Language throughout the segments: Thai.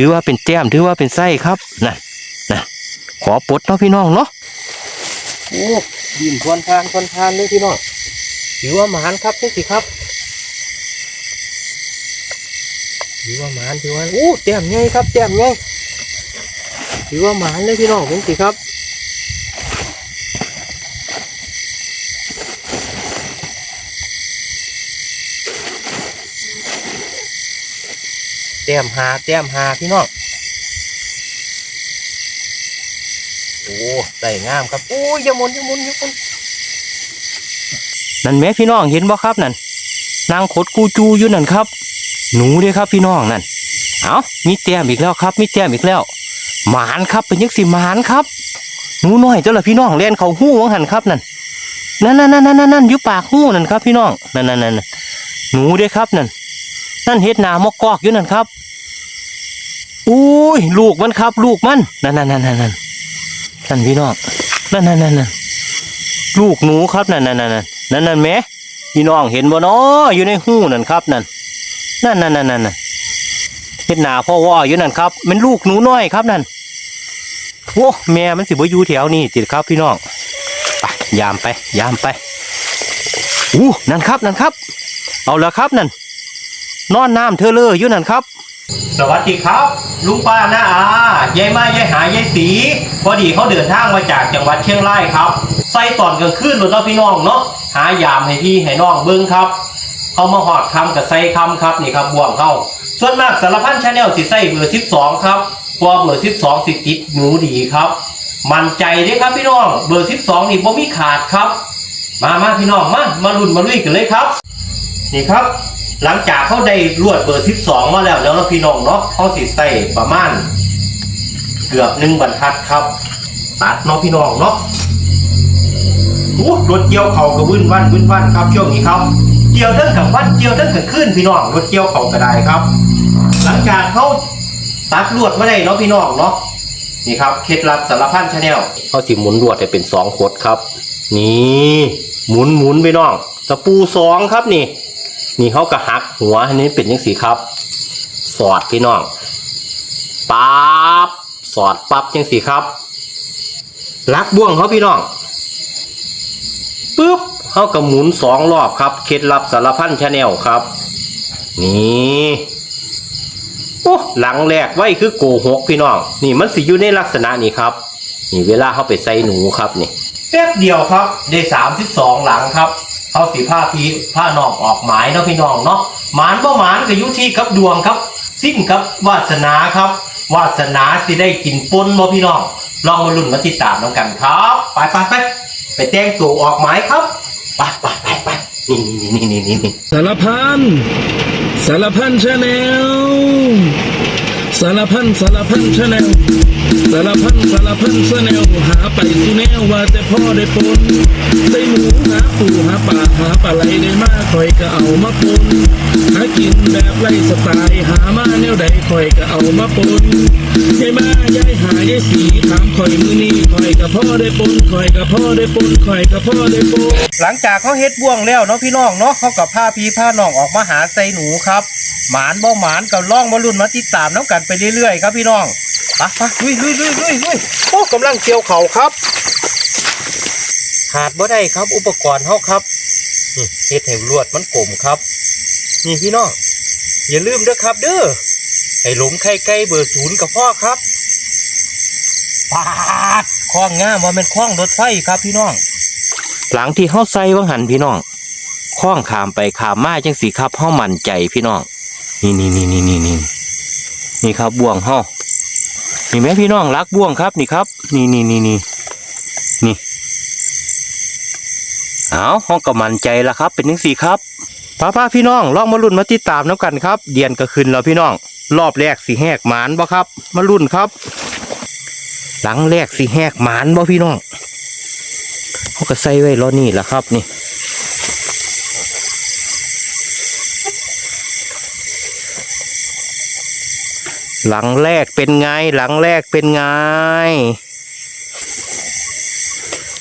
ถือว่าเป็นแต้มถือว่าเป็นไส้ครับนั่นนั่นขอปลดเนาะพี่น้องเนาะโอ้ยินทวนทานทวนทานเลยพี่น้องถือว่าหมานครับใช่สิครับถือว่าหมานถือว่าโอ้แต้มใหญ่ครับแต้มใหญ่ถือว่าหมานเลยพี่น้องนี่สิครับ ต้มหาแต้มหาพี่น้องโอ้ใส่งามครับโอ้ยอย่าหมุนอย่าหมุนอย่าหมุนนั่นแม่พี่น้องเห็นบ่ครับนั่นนางขดกูจูอยู่นั่นครับ หนูด้วยครับพี่น้องนั่นเอามีแต้มอีกแล้วครับ มีแต้มอีกแล้วหมานครับเป็นยังสิหมานครับหนูน้อยเจ้าละพี่น้องเล่นเขาหู้วังหันครับนั่นนั่นนั่นนั่นนั่นนั่นอยู่ปากหู้นั่นครับ พี่น้องนั่นนั่นนั่นหนูด้วยครับนั่นนั่นเฮ็ดนามอกกอกอยู่นั่นครับ อุ้ยลูกมันครับ ลูกมันนั่นนั่นนั่นนั่นนั่นนั่นพี่น้องนั่นนั่นนั่นนั่นลูกหนูครับนั่นนั่นนั่นนั่นนั่นนั่นแม่พี่น้องเห็นบ่เนาะอยู่ในหูนั่นครับนั่นนั่นนั่นนั่นนั่นนั่นเฮ็ดหนาพ่อว่าอยู่นั่นครับเป็นลูกหนูน้อยครับนั่นโอ้แม่มันสิบ่อยู่แถวนี้ติดครับพี่น้องไปยามไป ยามไปอู้นั่นครับนั่นครับ เอาละครับนั่นนอนน้ำเธอเลออยู่นั่นครับ สวัสดีครับ ลุงป้าน้าอายายมายายหายายสี พอดีเขาเดินทางมาจากจังหวัดเชียงรายครับใส่ตอนกลางคืนรถเนพี่น้องเนาะหายามให้พี่ให้น้องเบิ้งครับ เขามาหอดคำกับใส่คำครับนี่ครับบ่วงเข้า ส่วนมากสารพันชาแนลสิใส่เบอร์12ครับกว่าเบอร์12สิติดหนูดีครับ มั่นใจเด้ครับพี่น้องเบอร์12นี่บ่มีขาดครับ มามาพี่น้องมามาลุ้นมาลุยกันเลยครับ นี่ครับ หลังจากเขาได้รวดเบอร์ทิปสองมาแล้วแล้วพี่น้องเนาะเขาสิใส่ประมาณ เกือบหนึ่งบรรทัดครับ ตัดเนาะพี่น้องเนาะโอ้รถเกี่ยวเขากระวึ่นวันวึ่นวันครับช่วงนี้ครับเกี่ยวทั้งกับวันเกี่ยวทั้งกับขึ้นพี่น้องรถเกี่ยวเขาก็ได้ครับ หลังจากเขาตัดลวดมาได้เนาะพี่น้องเนาะนี่ครับเคล็ดลับสารพันชาแนลเขาสิหมุนลวดให้เป็นสองขดครับ นี่ หมุนหมุนพี่น้องตะปูสองครับนี่ นี่เขาก็หักหัวอันนี้เป็นยังสีครับ สอดพี่น้องปั๊บสอดปั๊บยังสีครับลักบ่วงเขาพี่น้องปึ๊บเขาก็หมุนสองรอบครับเคล็ดลับสารพันชาแนลครับ นี่โอ้หลังแรกไว้คือโกหกพี่น้อง นี่มันสิอยู่ในลักษณะนี้ครับ นี่เวลาเขาไปใส่หนูครับนี่แป๊บเดียวครับ ได้สามสิบสองหลังครับ เขาสีผ้าพีผ้านอกออกหมายเนาะพี่น้องเนาะหมานบ่หมานก็อยู่ที่กับดวงครับ สิ้นกับวาสนาครับ วาสนาสิได้กินปนบ่พี่น้องลองมาลุ้นมาติดตามน้องกันครับ ไปไปไปไปแต่งตัวออกหมายครับไปไปไปไปนี่นี่นี่นี่นี่สารพันสารพันชาแนลสารพันสารพันชาแนล สารพันสารพันชาแนลหาไปสุแนวว่าแต่พ่อได้ปนได้หมูหาปูหาป่าหาปลาไหลได้มาคอยก็เอามาปนหากินแบบไรสไตล์หามาแนวใดคอยก็เอามาปนยายมายายหายายสีถามคอยมือนี้คอยกับพ่อได้ปนคอยกับพ่อได้ปนคอยกับพ่อได้ปนหลังจากเขาเฮ็ดบ่วงแล้วเนาะพี่น้องเนาะเขากับผ้าพีผ้าน้องออกมาหาใส่หนูครับหมานบ่หมานก็ล่องมารุ่นมาติดตามน้ำกันไปเรื่อยๆ ครับพี่น้อง ปไปลุยลุยลุยลุยลุยโอ้กำลังเกี่ยวเข่าครับ ขาดบ่ได้ครับ อุปกรณ์เขาครับนี่เฮ็ดให้ลวดมันกลมครับ นี่พี่น้องอย่าลืมเด้อครับ เด้อไอ้หลมไข่ไก่เบอร์ศูนย์กับพ่อครับปาดคล้องง่ามว่าเป็นคล้องรถไฟครับพี่น้อง หลังที่เฮาใส่วังหันพี่น้องคล้องขามไปขามมาจังสีครับเฮามั่นใจพี่น้อง นี่นี่นี่นี่นี่นี่นี่ครับบ่วงเฮา นี่แม่พี่น้องรักบ่วงครับนี่ครับ นี่นี่นี่นี่นี่เอาห้องก็มันใจล้วครับ เป็นจังสี่ครับป้าป้าพี่น้องลองมาลุ้นมาติดตามน้ำกันครับ เดียนก็ขึ้นแล้วพี่น้อง รอบแรกสีแหกหมานบ่ครับ มาลุ้นครับ หลังแรกสีแหกหมานบ่พี่น้องเขาก็ใส่ไว้รอนี่แหละครับนี่ หลังแรกเป็นไง หลังแรกเป็นไง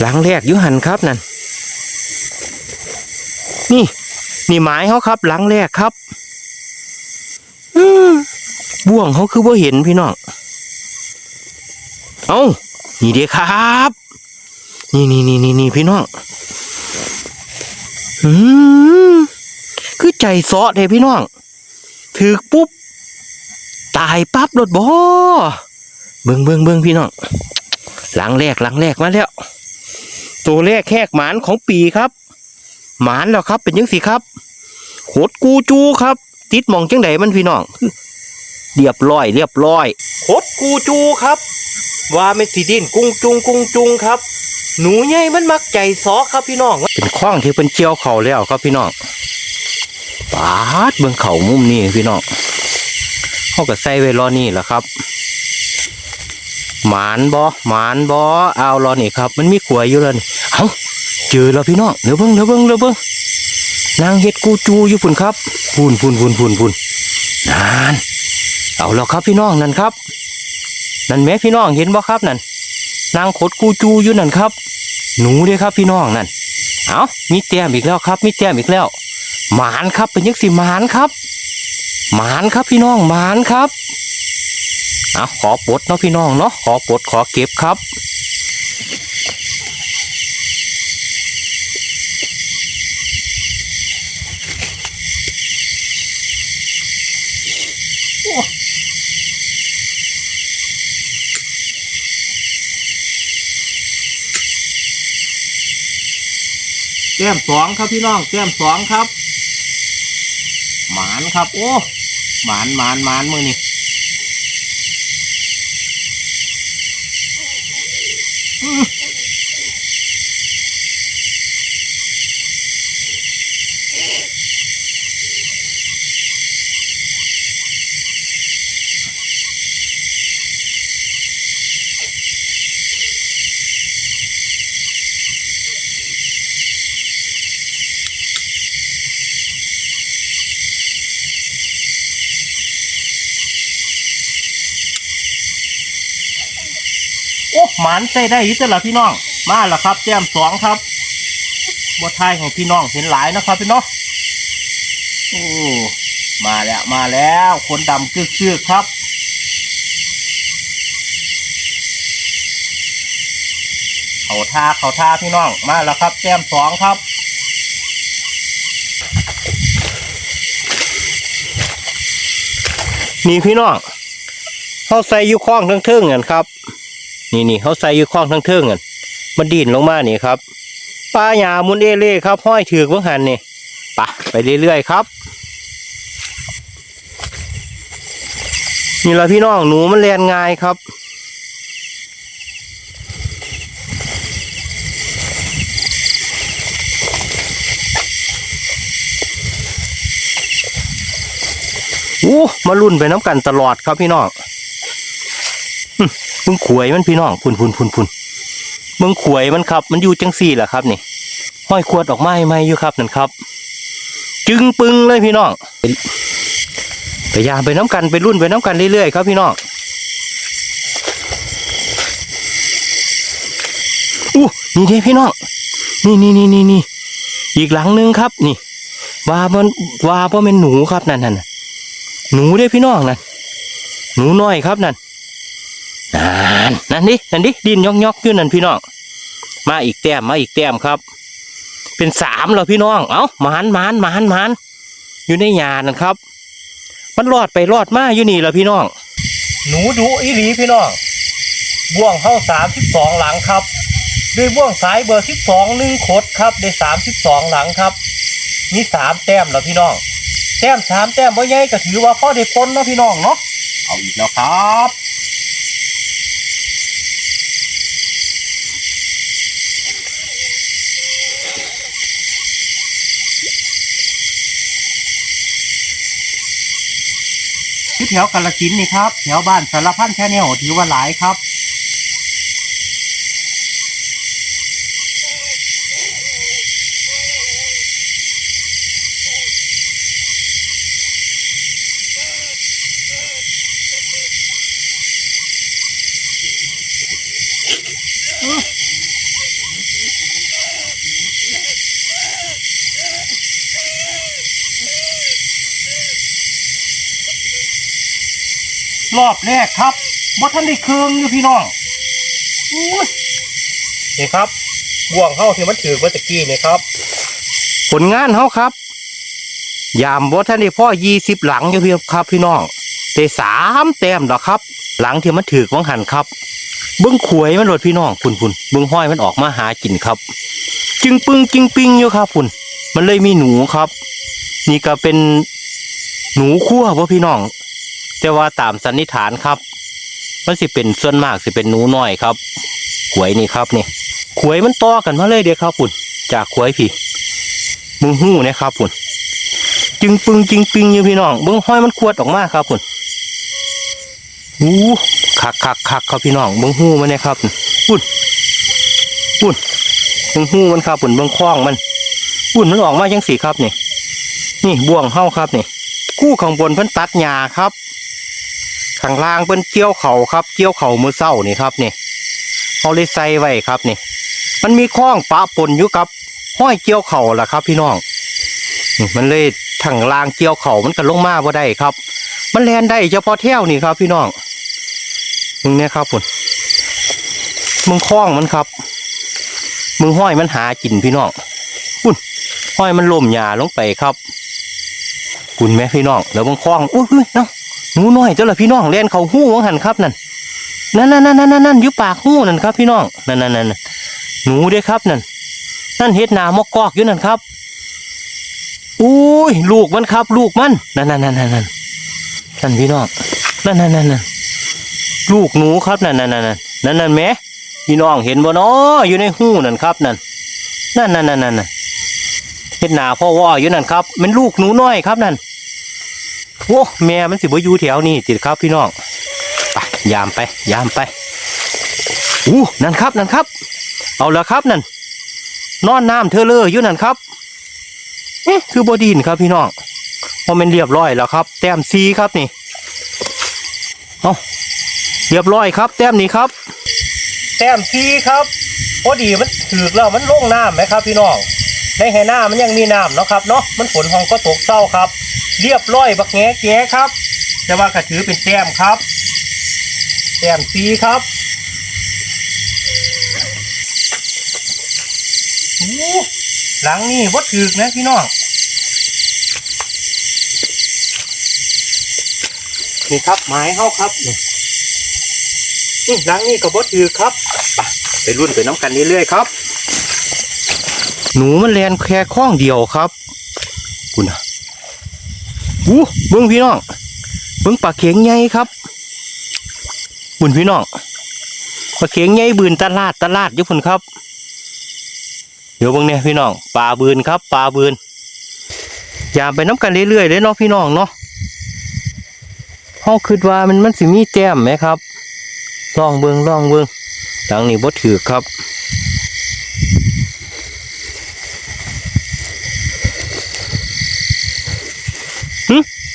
หลังแรกยุหันครับนั่นนี่ นี่หมายเขาครับ หลังแรกครับอืบ่วงเขาคือบ่าเห็นพี่น้องเอ้านี่เด้ครับ นี่นี่นี่นี่นี่พี่น้องอืมคือใจซอเด้พี่น้องถือปุ๊บ ตายปั๊บรถบ่เบิ่งเบิ่งเบิ่งพี่น้องหลังแรกหลังแรกมาแล้ว ตัวแรกแหกหมานของปีครับ หมานแล้วครับ เป็นยังสิครับโคดกูจูครับ ติดหมองจังไดมันพี่น้องเรียบร้อย เรียบร้อยโคดกูจูครับ ว่าไม่สีดินกุ้งจุงกุ้งจุงครับ หนูใหญ่มันมักใจซอครับพี่น้องเป็นข้องที่เป็นเจียวเข่าแล้วครับพี่น้องปาดเบิ่งเข่ามุมนี้พี่น้อง เขาก็ใส่ไว้รอนี่แหละครับ หมานบอหมานบอเอารอนี่ครับ มันมีขวยอยู่แล้วนี่เอ้าเจอแล้วพี่น้องเดี๋ยวเบิ่งเดี๋ยวเบิ่งเดี๋ยวเบิ่งนางเฮ็ดกูจูอยู่พุ่นครับพุ่นพุ่นพุ่นพุ่นพุ่นนานเอาแล้วครับพี่น้องนั่นครับนั่นแม่พี่น้องเห็นบ่ครับนั่นนางขดกูจูอยู่นั่นครับ หนูเด้ครับพี่น้องนั่นเอามีแต้มอีกแล้วครับ มีแต้มอีกแล้ว หมานครับเป็นยังสิหมานครับ หมานครับพี่น้องหมานครับเอาขอปลดเนาะพี่น้องเนาะขอปลดขอเก็บครับแต้มสองครับพี่น้องแต้มสองครับ หมานครับ โอ้ หมานหมานหมานมือนี่ หมานใส่ได้อยุติละพี่น้อง มาแล้วครับแต้มสองครับบัวไทยของพี่น้องเห็นหลายนะครับพี่น้องโอ้มาแล้วมาแล้วคนดำกึกครับเขาท่าเขาท่าพี่น้องมาแล้วครับแต้มสองครับนี่พี่น้องเขาใส่ยุคล้องทั้งเทิงกันครับ นี่นี่เขาใส่อยุคล้องทั้งเทิงกันมันดิ่นลงมานี่ครับปลาหยามุนเอเล่ครับห้อยถือเบื้องหันนี่ปะไปเรื่อยๆครับ นี่ละพี่น้องหนูมันแลนง่ายครับอู้มาลุ่นไปน้ำกันตลอดครับพี่น้อง มึงขวยมันพี่น้องพุ่นพุ่นพุ่นพุ่นมึงขวยมันครับ มันอยู่จังสี่แหละครับนี่ห้อยขวดออกไม้ไม่อยู่ครับนั่นครับ จึงปึงเลยพี่น้องพยายามไปน้ำกันไปรุ่นไปน้ำกันเรื่อยๆครับพี่น้องอู้นี่เด้พี่น้องนี่นี่นี่นี่นี่อีกหลังหนึงครับ นี่ว่ามันว่าเพราะเป็นหนูครับนั่นนั่นน่ะหนูเด้พี่น้องนั่นหนูน้อยครับนั่น นั่นนั่นดินั่นดิดินยอกยอกๆอยู่นั่นพี่น้องมาอีกแต้มมาอีกแต้มครับ เป็นสามแล้วพี่น้องเอ้าหมานหมานหมานหมานอยู่ในหยานั่นครับ มันรอดไปรอดมาอยู่นี่แล้วพี่น้อง หนูดูอีหลีพี่น้องบ่วงเข้าสามสิบสองหลังครับ ด้วยบ่วงสายเบอร์สิบสองหนึ่งขดครับได้สามสิบสองหลังครับ มีสามแต้มแล้วพี่น้อง แต้มสามแต้มบ่ใหญ่ก็ถือว่าพ่อได้พ้นเนาะพี่น้องเนาะเอาอีกแล้วครับ แถวกาลกินนี่ครับ แถวบ้านสารพันแค่นี้ถือว่าหลายครับ Oh. รอบแรกครับบ่ท่านได้เครื่องอยู่พี่น้องอุ้ยนี่ครับบ่วงเฮาที่มันถือเมื่อตะกี้นี่ครับ ผลงานเฮาครับ ยามบ่ท่านได้พ่อยี่สิบหลังอยู่พี่ครับ พี่น้องแต่สามแต้มดอกครับ หลังที่มันถือวังหันครับเบิ้งขวยมันโหลดพี่น้องพุ่นพุ่นเบิ้งห้อยมันออกมาหากินครับ จึงปึงจึงปิงอยู่ครับพุ่นมันเลยมีหนูครับ นี่ก็เป็นหนูคั่วพ่พี่น้อง แต่ว่าตามสันนิษฐานครับ มันสิเป็นส่วนมากสิเป็นหนูน้อยครับขวยนี่ครับนี่ขวยมันต่อกันมาเลยเดียวครับพุ่นจากขวยพี่มึงหู้นี่ยครับพุ่นจึงปึงจึงปิงอยู่พี่น้องเบิ้งห้อยมันขวดออกมาครับพุ่นอู้คักคักคักครับพี่น้องเบิ้งหู้มันนี่ยครับพุ่นพุ่นเบิ้งหู้มันครับพุ่นเบิ้งคล้องมันพุ่นมันออกมาจังสีครับนี่นี่บ่วงเฮ้าครับนี่กู้ข้างบนเพิ่นตัดหญ้าครับ ข้างล่างเป็นเกี่ยวเขาครับ เกี่ยวเขามือเศร้านี่ครับนี่เขาเลยใส่ไว้ครับนี่ มันมีข้องปะปนอยู่กับห้อยเกี่ยวเขาล่ะครับ พี่น้องมันเลยทางล่างเกี่ยวเขามันก็ลงมาบ่ได้ครับ มันแลนได้เฉพาะแถวนี่ครับ พี่น้องมึงเนี่ยครับพุ่นมึงคล้องมันครับ มึงห้อยมันหากินพี่น้องพุ่นห้อยมันล่มหยาลงไปครับคุณแม่พี่น้องแล้วมึงคล้องอุ้ยอุ้ยเนาะ หนูน้อยเจ้าละพี่น้องเล่นเขาหู้วังหันครับนั่นนั่นนั่นนั่นนั่นนั่นอยู่ปากหู้นั่นครับ พี่น้องนั่นนั่นนั่นหนูเด้ครับนั่นนั่นเฮ็ดนามอกกอกอยู่นั่นครับอุ้ยลูกมันครับ ลูกมันนั่นนั่นนั่นนั่นนั่นนั่นพี่น้องนั่นนั่นนั่นนั่นลูกหนูครับนั่นนั่นนั่นนั่นนั่นนั่นแหม่พี่น้องเห็นบ่เนาะอยู่ในหู้นั่นครับนั่นนั่นนั่นนั่นนั่นเฮ็ดนาพ่อว่าอยู่นั่นครับเป็นลูกหนูน้อยครับนั่น โอ้แม่มันสิบ่อยู่แถวนี้ติดครับพี่น้องไปยามไปยามไปอู้นั่นครับนั่นครับ เอาละครับนั่นนอนน้ำเธอเลออยู่นั่นครับเอ๊คือบดินครับพี่น้องมันเป็นเรียบร้อยแล้วครับ แต้มซีครับนี่เอาเรียบร้อยครับ แต้มนี้ครับ แต้มซีครับพอดีมันถือแล้วมันลงน้ำไหมครับ พี่น้องในแห่น้ามันยังมีน้ำเนาะครับเนาะมันฝนห้องก็ตกเศร้าครับ เรียบร้อยบักแงแกครับ แต่ว่าก็ถือเป็นแต้มครับแต้มสีครับโอ้หลังนี่วัดถือกนะพี่น้องนี่ครับไม้เฮาครับนี่นี่หลังนี่ก็วัดถือกครับไปไปรุ่นไปน้ำกันเรื่อยๆครับ หนูมันแลนแค่ข้องเดียวครับคุณนะ อู้เบิ้งพี่น้องเบิ้งปลาเข็งใหญ่ครับบุญพี่น้องปลาเข็งใหญ่บืนตลาดตลาดยุพุนครับ เดี๋ยวเบิ้งเนี่ยพี่น้องปลาบืนครับปลาบืนอย่าไปน้ำกันเรื่อยๆเลยเนาะพี่น้องเนาะห้องคิดว่ามันมันสิมีแต้มไหมครับลองเบิ้งลองเบิ้งหลังนี้บ่ถือครับ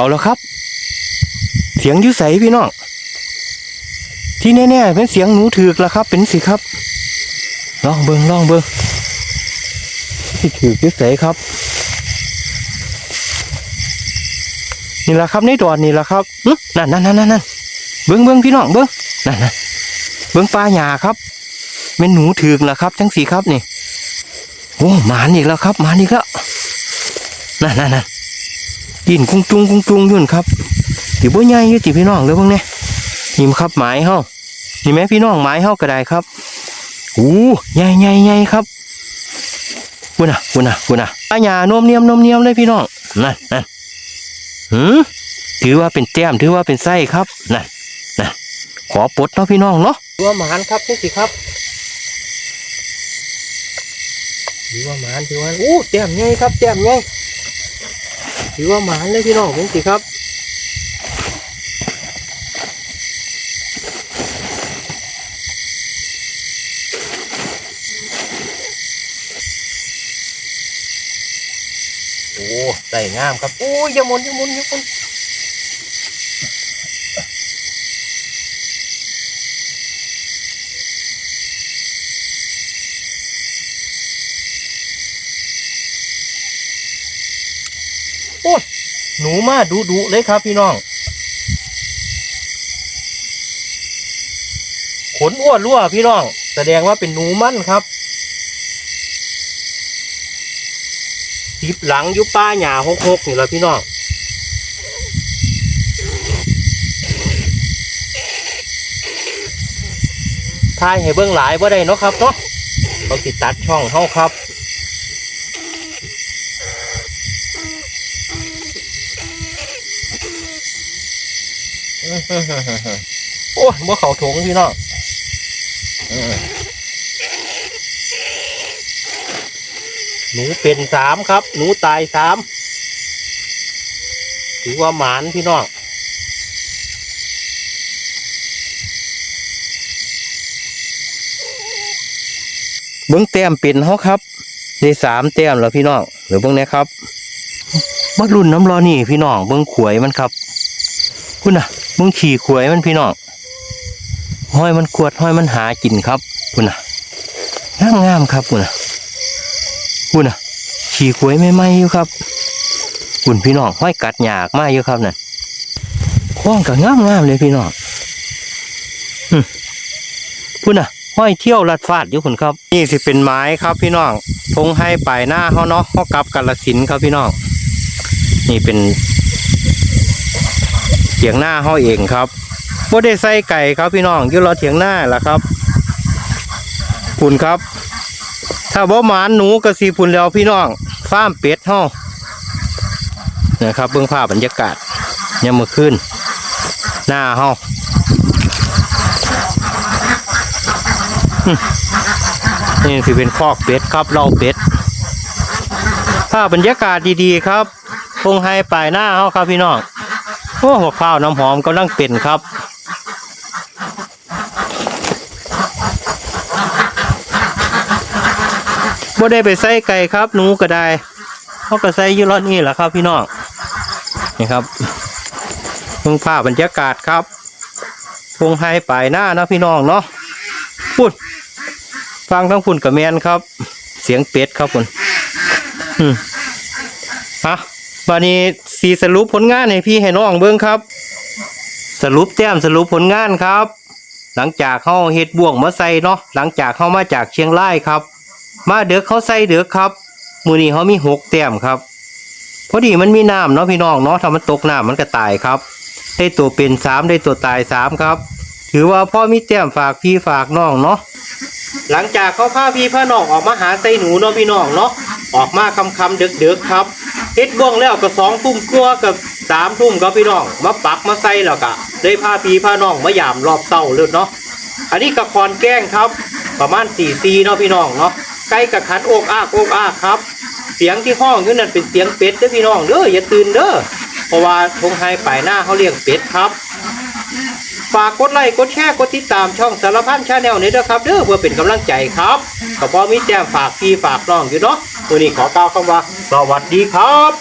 เอาแล้วครับ เสียงอยุใสพี่น้องที่แน่ๆเป็นเสียงหนูถือกแล้วครับ เป็นสิครับลองเบิงลองเบิงที่ถือกอยุใสครับ นี่แหละครับในดอนนี่แหละครับนั่นนั่นนั่นนั่นเบิงเบิงพี่น้องเบิงนั่นนั่นเบิงปลาหยาครับเป็นหนูถือกแล้วครับจังสีครับนี่โอ้หมานอีกแล้วครับหมานอีกแล้วนั่นนั่นนั่น ดินกุ้งจุงกุ้งจุงยุ่นครับติบ่ใหญ่ยี่ติพี่น้องเลยพวกเนี้ยนี่มครับไม้เฮานี่แม่พี่น้องไม้เฮาก็ได้ครับอู้ใหญ่ใหญ่ใหญ่ครับกูน่ะกูน่ะกูน่ะอาหยานมเนียมนมเนียมเลยพี่น้องนั่นนั่นหืมถือว่าเป็นแต้มถือว่าเป็นไส้ครับนั่นนั่นขอปลดเนาะพี่น้องเนาะถือว่าหมานครับนี่สิครับถือว่าหมานถือว่าอู้แต้มใหญ่ครับแต้มใหญ่ ถือว่าหมานเลยพี่น้องผมสิครับโอ้ใส่งามครับโอ้ยอย่าหมุนอย่าหมุนอย่าหมุน หนูมาดุดุเลยครับพี่น้อง ขนอ้วนรั่วพี่น้อง แสดงว่าเป็นหนูมั่นครับทิบหลังยุป้าหยาหกหกนี่แหละพี่น้องทายให้เบิ่งหลายบ่ได้เนาะครับเนาะเขาติดตัดช่องเฮาครับ โอ้ยบ่เขาถงพี่น้องเออหนูเป็นสามครับ หนูตายสามถือว่าหมานพี่น้องเบิ้งแต้มเป็นเขาครับได้สามแต้มแล้วพี่น้องหรือเบิ้งเนี้ยครับมารุ่นน้ำรอนี่พี่น้องเบิ้งขวยมันครับคุณน่ะ เบิ้งขี่ขวยมันพี่น้องห้อยมันขวดห้อยมันหากินครับคุณน่ะงามงามครับคุณน่ะคุณน่ะขี่ขวยไม่ไหมอยู่ครับคุณพี่น้องห้อยกัดหยากมากอยู่ครับนั่นข้องกับงามงามๆเลยพี่น้องคุณน่ะห้อยเที่ยวลัดฟาดอยู่คุณครับ นี่สิเป็นไม้ครับพี่น้องทงให้ปลายหน้าเขาเนาะเขากลับกาลสินครับพี่น้องนี่เป็น เถียงหน้าเขาเองครับบ่ได้ใส่ไก่ครับพี่น้องอยู่รอเถียงหน้าล่ะครับคุณครับ ถ้าบ่หมานหนูกระสีพุ่นแล้วพี่น้องฟาร์มเป็ดเฮานะครับเบื้องภาพบรรยากาศยามมื้อคืนหน้าเฮานี่สิเป็นคอกเป็ดครับเล่าเป็ดภาพบรรยากาศดีๆครับทงไฮปลายหน้าเขาครับพี่น้อง โอ้หัวข้าวน้ำหอมกำลังเป็นครับ บ่ได้ไปใส่ไก่ครับหนูก็ได้เขาก็ใส่ยี่รอดนี่แหละครับพี่น้องนี่ครับเพิ่งภาพบรรยากาศครับทงไฮปลายหน้านะพี่น้องเนาะพูดฟังทั้งคุณกับแมนครับ เสียงเป็ดครับคุณอืมอะ วันนี้สีสรุปผลงานให้พี่ให้น้องเบิ้งครับ สรุปแต้มสรุปผลงานครับ หลังจากเขาเฮ็ดบ่วงมาใส่เนาะหลังจากเข้ามาจากเชียงรายครับ มาเด็กเขาใส่เด็กครับมือนี้เขามีหกแต้มครับพอดีมันมีน้ำเนาะพี่น้องเนาะถ้ามันตกน้ำมันก็ตายครับ ได้ตัวเป็นสามได้ตัวตายสามครับ ถือว่าพ่อมีแต้มฝากพี่ฝากน้องเนาะหลังจากเขาพาพี่พาน้องออกมาหาไส้หนูเนาะพี่น้องเนาะออกมาคำคำๆเดึกครับ เฮ็ดบ่วงแล้วก็สองทุ่มกลัวากับสามทุ่มก็พี่น้อง มาปักมาใส่แล้วก็ได้พาพีผ้าน้องมายามรอบเต้าเลยเนาะอันนี้กระคอนแกล้งครับ ประมาณสี่ซีเนาะพี่น้องเนาะใกล้กับขันโอกอากโอกอากครับ เสียงที่ห้องอยู่นั่นเป็นเสียงเป็ดเด้อพี่น้องเด้ออย่าตื่นเด้อเพราะว่าทงไฮป่ายหน้าเขาเลี้ยงเป็ดครับ ฝากกดไลค์กดแชร์กดติดตามช่องสารพันชาแนลนี้ด้วยครับเด้อเพื่อเป็นกำลังใจครับก็พอมีแจ้งฝากพี่ฝากน้องอยู่เนาะวันนี้ขอกล่าวคำว่า สวัสดีครับ